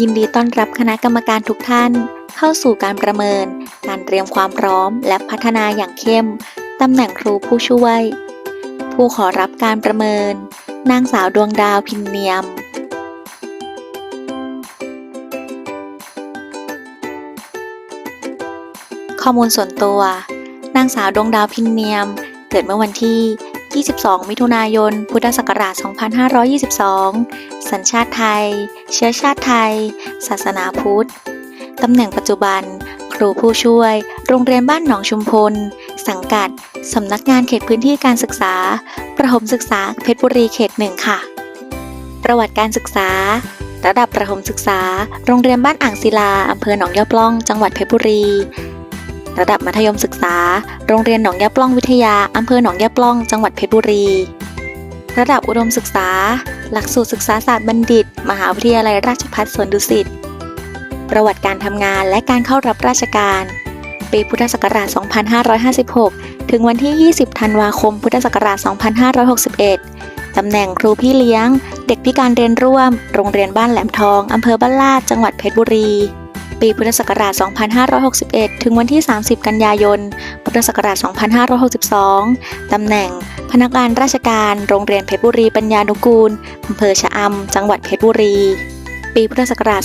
ยินดีต้อนรับคณะกรรมการทุกท่าน เข้าสู่การประเมิน การเตรียมความพร้อม และพัฒนาอย่างเข้ม ตำแหน่งครูผู้ช่วย ผู้ขอรับการประเมิน นางสาวดวงดาวพินเนียมข้อมูลส่วนตัว นางสาวดวงดาวพินเนียม เกิดเมื่อวันที่ 22 มิถุนายน พุทธศักราช 2522 สัญชาติไทย เชื้อชาติไทย ศาสนาพุทธ ตำแหน่งปัจจุบัน ครูผู้ช่วย โรงเรียนบ้านหนองชุมพล สังกัด สำนักงานเขตพื้นที่การศึกษา ประถมศึกษาเพชรบุรีเขตหนึ่งค่ะ ประวัติการศึกษา ระดับประถมศึกษา โรงเรียนบ้านอ่างศิลา อำเภอหนองยาปล่อง จังหวัดเพชรบุรี ระดับมัธยมศึกษา โรงเรียนหนองยาปล่องวิทยา อำเภอหนองยาปล่อง จังหวัดเพชรบุรี ระดับอุดมศึกษา หลักสูตรศึกษาศาสตร์บัณฑิต มหาวิทยาลัยราชภัฏสวนดุสิต ประวัติการทำงานและการเข้ารับราชการ ปีพุทธศักราช 2556 ถึงวันที่ 20 ธันวาคม พุทธศักราช 2561 ตำแหน่งครูพี่เลี้ยง เด็กพิการเรียนร่วม โรงเรียนบ้านแหลมทอง อำเภอบ้านลาด จังหวัดเพชรบุรี ปีพุทธศักราช 2561 ถึงวันที่ 30 กันยายน พุทธศักราช 2562 ตำแหน่ง พนักงานราชการ โรงเรียนเพชรบุรีปัญญานุกูล อำเภอชะอำ จังหวัดเพชรบุรี ปีพุทธศักราช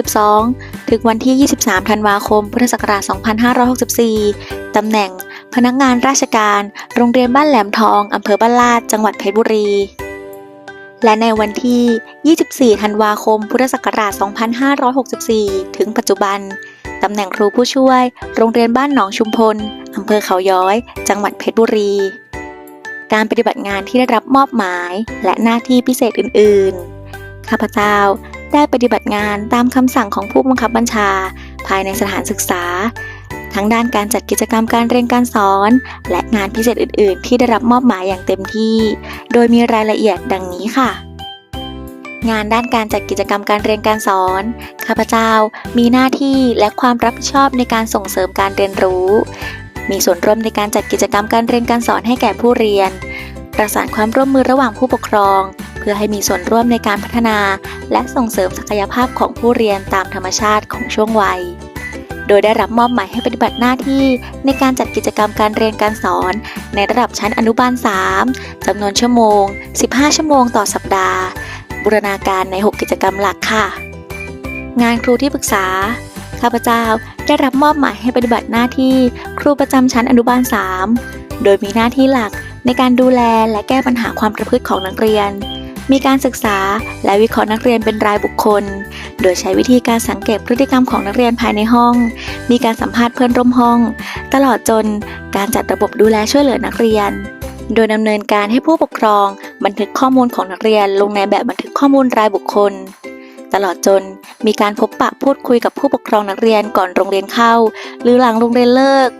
2562 ถึงวันที่ 23 ธันวาคม พุทธศักราช 2564 ตำแหน่ง พนักงานราชการ โรงเรียนบ้านแหลมทอง อำเภอบ้านลาด จังหวัดเพชรบุรี และในวันที่ 24 ธันวาคม พุทธศักราช 2564 ถึงปัจจุบัน ตำแหน่งครูผู้ช่วย โรงเรียนบ้านหนองชุมพล อำเภอเขาย้อย จังหวัดเพชรบุรี การปฏิบัติงานที่ได้รับมอบหมายและหน้าที่พิเศษอื่น ๆ ข้าพเจ้าได้ปฏิบัติงานตามคำสั่งของผู้บังคับบัญชา ภายในสถานศึกษา ทั้งด้านการจัดกิจกรรมการเรียนการสอน และงานพิเศษอื่น ๆ ที่ได้รับมอบหมายอย่างเต็มที่ โดยมีรายละเอียดดังนี้ค่ะงานด้านการจัดกิจกรรมการเรียนการสอน ข้าพเจ้ามีหน้าที่และความรับผิดชอบในการส่งเสริมการเรียนรู้ มีส่วนร่วมในการจัดกิจกรรมการเรียนการสอนให้แก่ผู้เรียน ประสานความร่วมมือระหว่างผู้ปกครอง เพื่อให้มีส่วนร่วมในการพัฒนา และส่งเสริมศักยภาพของผู้เรียนตามธรรมชาติของช่วงวัย โดยได้รับมอบหมายให้ปฏิบัติหน้าที่ในการจัดกิจกรรมการเรียนการสอน ในระดับชั้นอนุบาล 3จำนวนชั่วโมง 15 ชั่วโมงต่อสัปดาห์ บูรณาการใน 6 กิจกรรมหลักค่ะ งานครูที่ปรึกษาข้าพเจ้าได้รับมอบหมายให้ปฏิบัติหน้าที่ครูประจำชั้นอนุบาล 3 โดยมีหน้าที่หลักในการดูแลและแก้ปัญหาความประพฤติของนักเรียน มีการศึกษาและวิเคราะห์นักเรียนเป็นรายบุคคล โดยใช้วิธีการสังเกตพฤติกรรมของนักเรียนภายในห้อง มีการสัมภาษณ์เพื่อนร่วมห้อง ตลอดจนการจัดระบบดูแลช่วยเหลือนักเรียน โดยดำเนินการให้ผู้ปกครอง บันทึกข้อมูลของนักเรียนลงในแบบบันทึกข้อมูลรายบุคคล ตลอดจนมีการพบปะพูดคุยกับผู้ปกครองนักเรียนก่อนโรงเรียนเข้า หรือหลังโรงเรียนเลิก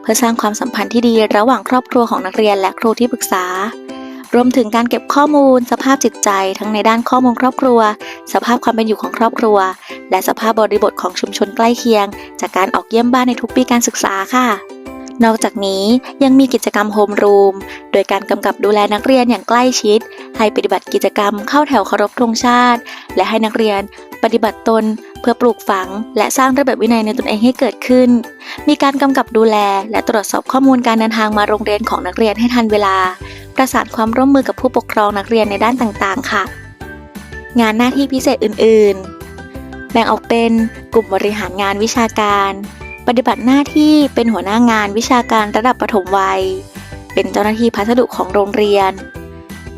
เพื่อสร้างความสัมพันธ์ที่ดีระหว่างครอบครัวของนักเรียนและครูที่ปรึกษา รวมถึงการเก็บข้อมูล สภาพจิตใจ ทั้งในด้านข้อมูลครอบครัว สภาพความเป็นอยู่ของครอบครัว และสภาพบริบทของชุมชนใกล้เคียง จากการออกเยี่ยมบ้านในทุกปีการศึกษาค่ะ นอกจากนี้ยังมีกิจกรรมโฮมรูม โดยการกำกับดูแลนักเรียนอย่างใกล้ชิด ให้ปฏิบัติกิจกรรมเข้าแถวเคารพธงชาติ และให้นักเรียนปฏิบัติตนเพื่อปลูกฝัง และสร้างระเบียบวินัยในตนเองให้เกิดขึ้น มีการกำกับดูแล และตรวจสอบข้อมูลการเดินทางมาโรงเรียนของนักเรียนให้ทันเวลา ประสานความร่วมมือกับผู้ปกครองนักเรียนในด้านต่างๆ ค่ะ งานหน้าที่พิเศษอื่นๆ แบ่งออกเป็นกลุ่มบริหารงานวิชาการ ปฏิบัติหน้าที่เป็นหัวหน้างานวิชาการระดับประถมวัย เป็นเจ้าหน้าที่พัสดุของโรงเรียน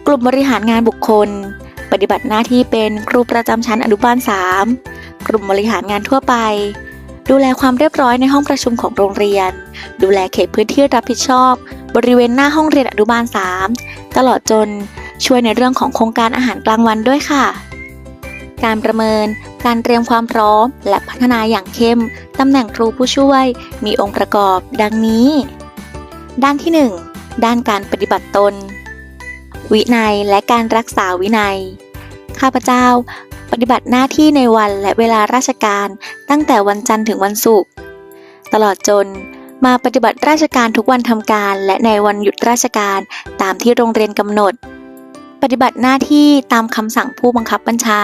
กลุ่มบริหารงานบุคคล ปฏิบัติหน้าที่เป็นครูประจำชั้นอนุบาล 3 กลุ่มบริหารงานทั่วไปดูแลความเรียบร้อยในห้องประชุมของโรงเรียน ดูแลเขตพื้นที่รับผิดชอบ บริเวณหน้าห้องเรียนอนุบาล 3 ตลอดจนช่วยในเรื่องของโครงการอาหารกลางวันด้วยค่ะ การประเมิน การเตรียมความพร้อม และพัฒนาอย่างเข้ม ตำแหน่งครูผู้ช่วย มีองค์ประกอบ ดังนี้ ด้านที่ 1 ด้านการปฏิบัติตน วินัยและการรักษาวินัย ข้าพเจ้าปฏิบัติหน้าที่ในวันและเวลาราชการตั้งแต่วันจันทร์ถึงวันศุกร์ตลอดจน มาปฏิบัติราชการทุกวันทำการ และในวันหยุดราชการตามที่โรงเรียนกำหนด ปฏิบัติหน้าที่ตามคำสั่งผู้บังคับบัญชา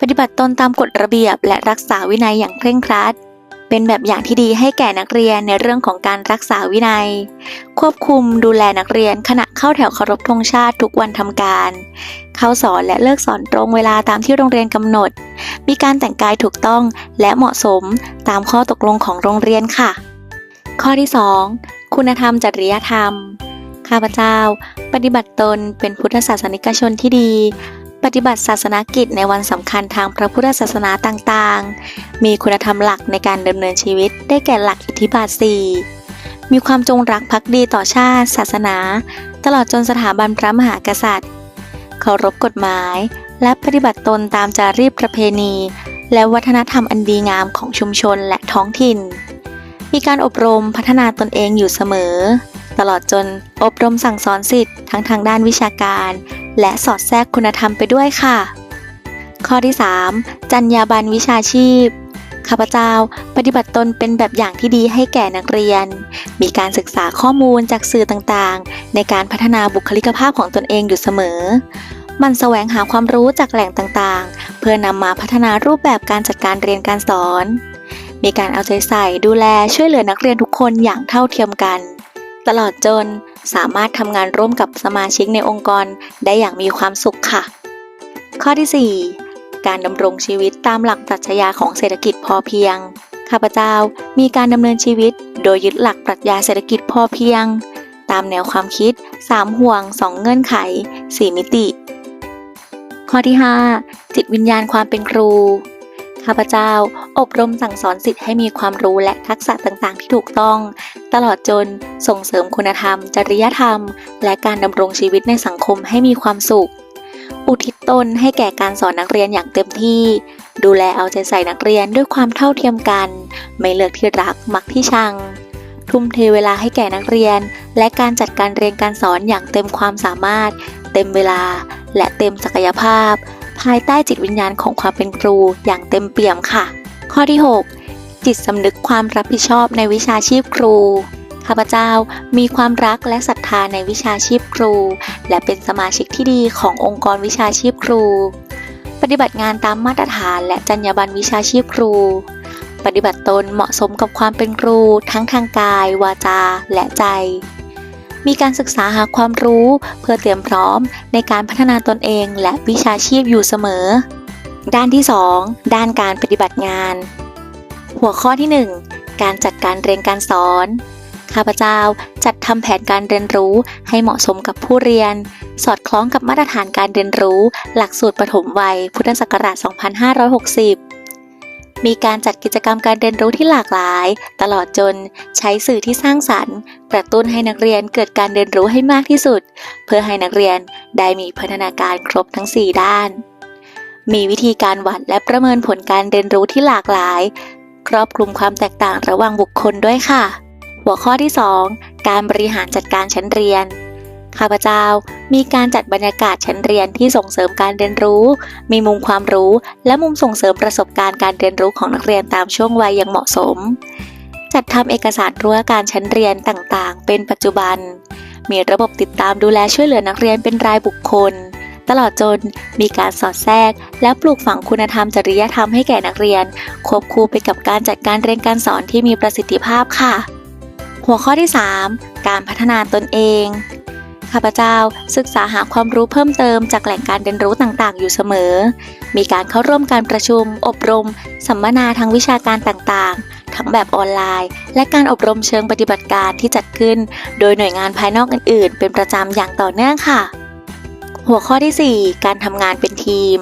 ปฏิบัติตนตามกฎระเบียบ และรักษาวินัยอย่างเคร่งครัด เป็นแบบอย่างที่ดีให้แก่นักเรียนในเรื่องของการรักษาวินัย ควบคุมดูแลนักเรียนขณะเข้าแถวเคารพธงชาติทุกวันทำการ เข้าสอนและเลิกสอนตรงเวลาตามที่โรงเรียนกำหนด มีการแต่งกายถูกต้องและเหมาะสมตามข้อตกลงของโรงเรียนค่ะ ข้อที่ 2 คุณธรรมจริยธรรม ข้าพเจ้า ปฏิบัติตนเป็นพุทธศาสนิกชนที่ดี ปฏิบัติศาสนกิจในวันสำคัญทางพระพุทธศาสนาต่างๆ มีคุณธรรมหลักในการดำเนินชีวิตได้แก่หลักอิทธิบาท 4 มีความจงรักภักดีต่อชาติ ศาสนา ตลอดจนสถาบันพระมหากษัตริย์ เคารพกฎหมาย และปฏิบัติตนตามจารีตประเพณี และวัฒนธรรมอันดีงามของชุมชนและท้องถิ่น มีการอบรมพัฒนาตนเองอยู่เสมอ ตลอดจนอบรมสั่งสอนสิทธิ์ทั้งทางด้านวิชาการ และสอดแทรกคุณธรรมไปด้วยค่ะ ข้อที่ 3จรรยาบรรณวิชาชีพข้าพเจ้าปฏิบัติตนเป็นแบบอย่างที่ดีให้แก่นักเรียน มีการศึกษาข้อมูลจากสื่อต่างๆ ในการพัฒนาบุคลิกภาพของตนเองอยู่เสมอ มันแสวงหาความรู้จากแหล่งต่างๆ เพื่อนำมาพัฒนารูปแบบการจัดการเรียนการสอน มีการเอาใจใส่ดูแลช่วยเหลือนักเรียนทุกคนอย่างเท่าเทียมกัน ตลอดจนสามารถทำงานร่วมกับสมาชิกในองค์กรได้อย่างมีความสุขค่ะ ข้อที่ 4 การดำรงชีวิตตามหลักปรัชญาของเศรษฐกิจพอเพียง ข้าพเจ้ามีการดำเนินชีวิต โดยยึดหลักปรัชญาเศรษฐกิจพอเพียง ตามแนวความคิด 3 ห่วง 2 เงื่อนไข 4 มิติ ข้อที่ 5 จิตวิญญาณความเป็นครู ข้าพเจ้า อบรมสั่งสอนสิทธิ์ให้มีความรู้และทักษะต่างๆ ที่ถูกต้อง ตลอดจนส่งเสริมคุณธรรม จริยธรรม และการดำรงชีวิตในสังคมให้มีความสุข อุทิศตนให้แก่การสอนนักเรียนอย่างเต็มที่ ดูแลเอาใจใส่นักเรียนด้วยความเท่าเทียมกัน ไม่เลือกที่รักมักที่ชัง ทุ่มเทเวลาให้แก่นักเรียน และการจัดการเรียนการสอนอย่างเต็มความสามารถ เต็มเวลา และเต็มศักยภาพ ภายใต้จิตวิญญาณของความเป็นครูอย่างเต็มเปี่ยมค่ะ ข้อที่ 6 จิตสำนึกความรับผิดชอบในวิชาชีพครู ข้าพเจ้ามีความรักและศรัทธาในวิชาชีพครู และเป็นสมาชิกที่ดีขององค์กรวิชาชีพครู ปฏิบัติงานตามมาตรฐานและจรรยาบรรณวิชาชีพครู ปฏิบัติตนเหมาะสมกับความเป็นครู ทั้งทางกาย วาจา และใจ มีการศึกษาหาความรู้เพื่อเตรียมพร้อมในการพัฒนาตนเองและวิชาชีพอยู่เสมอ ด้านที่ 2 ด้านการปฏิบัติงาน หัวข้อที่ 1 การจัดการเรียนการสอน ข้าพเจ้าจัดทำแผนการเรียนรู้ให้เหมาะสมกับผู้เรียน สอดคล้องกับมาตรฐานการเรียนรู้ หลักสูตรปฐมวัย พุทธศักราช 2560 มีการจัดกิจกรรมการเรียนรู้ที่หลากหลาย ตลอดจนใช้สื่อที่สร้างสรรค์ กระตุ้นให้นักเรียนเกิดการเรียนรู้ให้มากที่สุด เพื่อให้นักเรียนได้มีพัฒนาการครบทั้ง 4 ด้าน มีวิธีการวัดและประเมินผลการเรียนรู้ที่หลากหลาย ครอบคลุมความแตกต่างระหว่างบุคคลด้วยค่ะ หัวข้อที่ 2 การบริหารจัดการชั้นเรียน ข้าพเจ้ามีการจัดบรรยากาศชั้นเรียนที่ส่งเสริมการเรียนรู้ มีมุมความรู้ และมุมส่งเสริมประสบการณ์การเรียนรู้ของนักเรียนตามช่วงวัยอย่างเหมาะสม จัดทำเอกสารรั้วการชั้นเรียนต่างๆ เป็นปัจจุบัน มีระบบติดตามดูแลช่วยเหลือนักเรียนเป็นรายบุคคล ตลอดจนมีการสอดแทรก และปลูกฝังคุณธรรมจริยธรรมให้แก่นักเรียน ควบคู่ไปกับการจัดการเรียนการสอนที่มีประสิทธิภาพค่ะ หัวข้อที่ 3 การพัฒนาตนเอง ข้าพเจ้าศึกษาหาความรู้เพิ่มเติมจากแหล่งการเรียนรู้ต่างๆ อยู่เสมอ มีการเข้าร่วมการประชุม อบรม สัมมนาทางวิชาการต่างๆ ทั้งแบบออนไลน์ และการอบรมเชิงปฏิบัติการที่จัดขึ้น โดยหน่วยงานภายนอกอื่น ๆ เป็นประจำอย่างต่อเนื่องค่ะ หัวข้อที่ 4 การทำงานเป็นทีม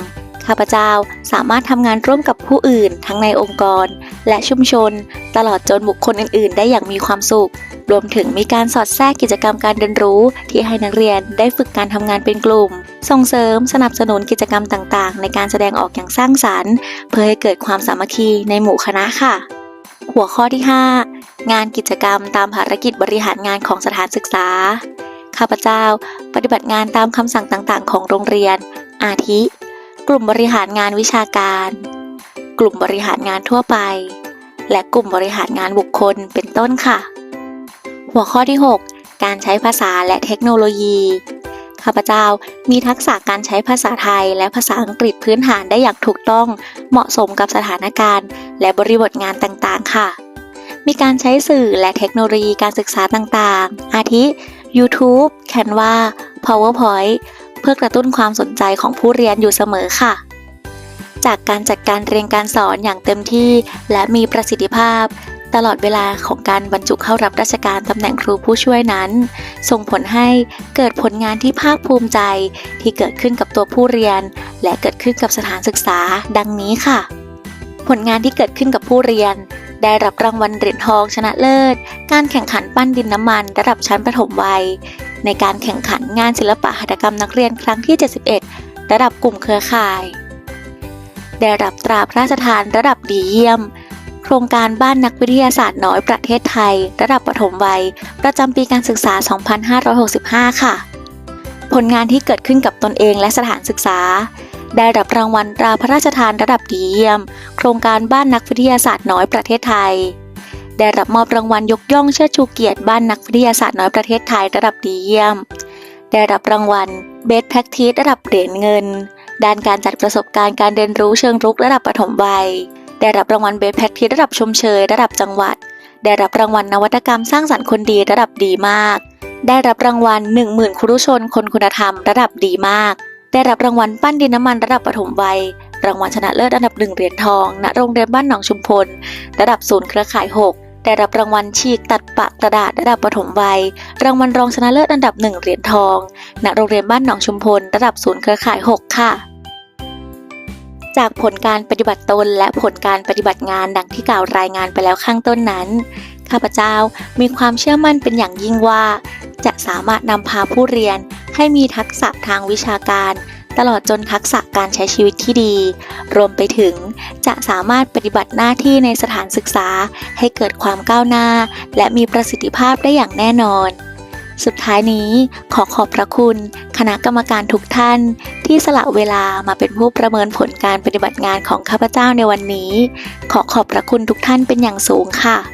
ข้าพเจ้าสามารถทำงานร่วมกับผู้อื่น ทั้งในองค์กร และชุมชน ตลอดจนบุคคลอื่น ๆ ได้อย่างมีความสุข รวมถึงมีการสอดแทรกกิจกรรมการเรียนรู้ ที่ให้นักเรียนได้ฝึกการทำงานเป็นกลุ่ม ส่งเสริมสนับสนุนกิจกรรมต่างๆ ในการแสดงออกอย่างสร้างสรรค์ เพื่อให้เกิดความสามัคคีในหมู่คณะค่ะ หัวข้อที่ 5 งานกิจกรรมตามภารกิจบริหารงานของสถานศึกษา ข้าพเจ้า ปฏิบัติงานตามคำสั่งต่างๆ ของโรงเรียน อาทิ กลุ่มบริหารงานวิชาการ กลุ่มบริหารงานทั่วไปและกลุ่มบริหารงานบุคคลเป็นต้นค่ะ หัวข้อที่ 6 การใช้ภาษาและเทคโนโลยี ข้าพเจ้ามีทักษะการใช้ภาษาไทยและภาษาอังกฤษพื้นฐานได้อย่างถูกต้อง เหมาะสมกับสถานการณ์ และบริบทงานต่างๆ ค่ะ มีการใช้สื่อและเทคโนโลยีการศึกษาต่างๆ อาทิ YouTube Canva PowerPoint เพื่อกระตุ้นความสนใจของผู้เรียนอยู่เสมอค่ะ จากการจัดการเรียนการสอนอย่างเต็มที่และมีประสิทธิภาพ ตลอดเวลาของการบรรจุเข้ารับราชการตำแหน่งครูผู้ช่วยนั้น ส่งผลให้เกิดผลงานที่ภาคภูมิใจ ที่เกิดขึ้นกับตัวผู้เรียน และเกิดขึ้นกับสถานศึกษา ดังนี้ค่ะ ผลงานที่เกิดขึ้นกับผู้เรียน ได้รับรางวัลเหรียญทองชนะเลิศ การแข่งขันปั้นดินน้ำมันระดับชั้นประถมวัย ในการแข่งขันงานศิลปะหัตถกรรมนักเรียนครั้งที่ 71 ระดับกลุ่มเครือข่าย ได้รับตราพระราชทานระดับดีเยี่ยม โครงการบ้านนักวิทยาศาสตร์น้อยประเทศไทย ระดับประถมวัย ประจำปีการศึกษา 2565 ค่ะ ผลงานที่เกิดขึ้นกับตนเองและสถานศึกษา ได้รับรางวัลตราพระราชทานระดับดีเยี่ยม โครงการบ้านนักวิทยาศาสตร์น้อยประเทศไทย ได้รับมอบรางวัลยกย่องเชิดชูเกียรติบ้านนักวิทยาศาสตร์น้อยประเทศไทยระดับดีเยี่ยม ได้รับรางวัล Best Practice ระดับเหรียญเงิน ด้านการจัดประสบการณ์การเรียนรู้เชิงรุกระดับปฐมวัย ได้รับรางวัล Best Practice ระดับชมเชย ระดับจังหวัด ได้รับรางวัลนวัตกรรมสร้างสรรค์คนดีระดับดีมาก ได้รับรางวัล 10,000 ครุชน คนคุณธรรม ระดับดีมาก ได้รับรางวัลปั้นดินน้ำมันระดับปฐมวัย รางวัลชนะเลิศอันดับหนึ่งเหรียญทอง ณ โรงเรียนบ้านหนองชุมพล ระดับศูนย์เครือข่าย 6 ได้รับรางวัลฉีกตัดปะกระดาษระดับปฐมวัย รางวัลรองชนะเลิศอันดับหนึ่งเหรียญทอง ณ โรงเรียนบ้านหนองชุมพล ระดับศูนย์เครือข่าย 6 ค่ะ จากผลการปฏิบัติตนและผลการปฏิบัติงานดังที่กล่าวรายงานไปแล้วข้างต้นนั้น ข้าพเจ้ามีความเชื่อมั่นเป็นอย่างยิ่งว่า จะสามารถนำพาผู้เรียนให้มีทักษะทางวิชาการ ตลอดจนทักษะการใช้ชีวิตที่ดี รวมไปถึงจะสามารถปฏิบัติหน้าที่ในสถานศึกษา ให้เกิดความก้าวหน้า และมีประสิทธิภาพได้อย่างแน่นอน สุดท้ายนี้ขอขอบพระคุณ คณะกรรมการทุกท่าน ที่สละเวลามาเป็นผู้ประเมินผลการปฏิบัติงานของข้าพเจ้าในวันนี้ ขอขอบพระคุณทุกท่านเป็นอย่างสูงค่ะ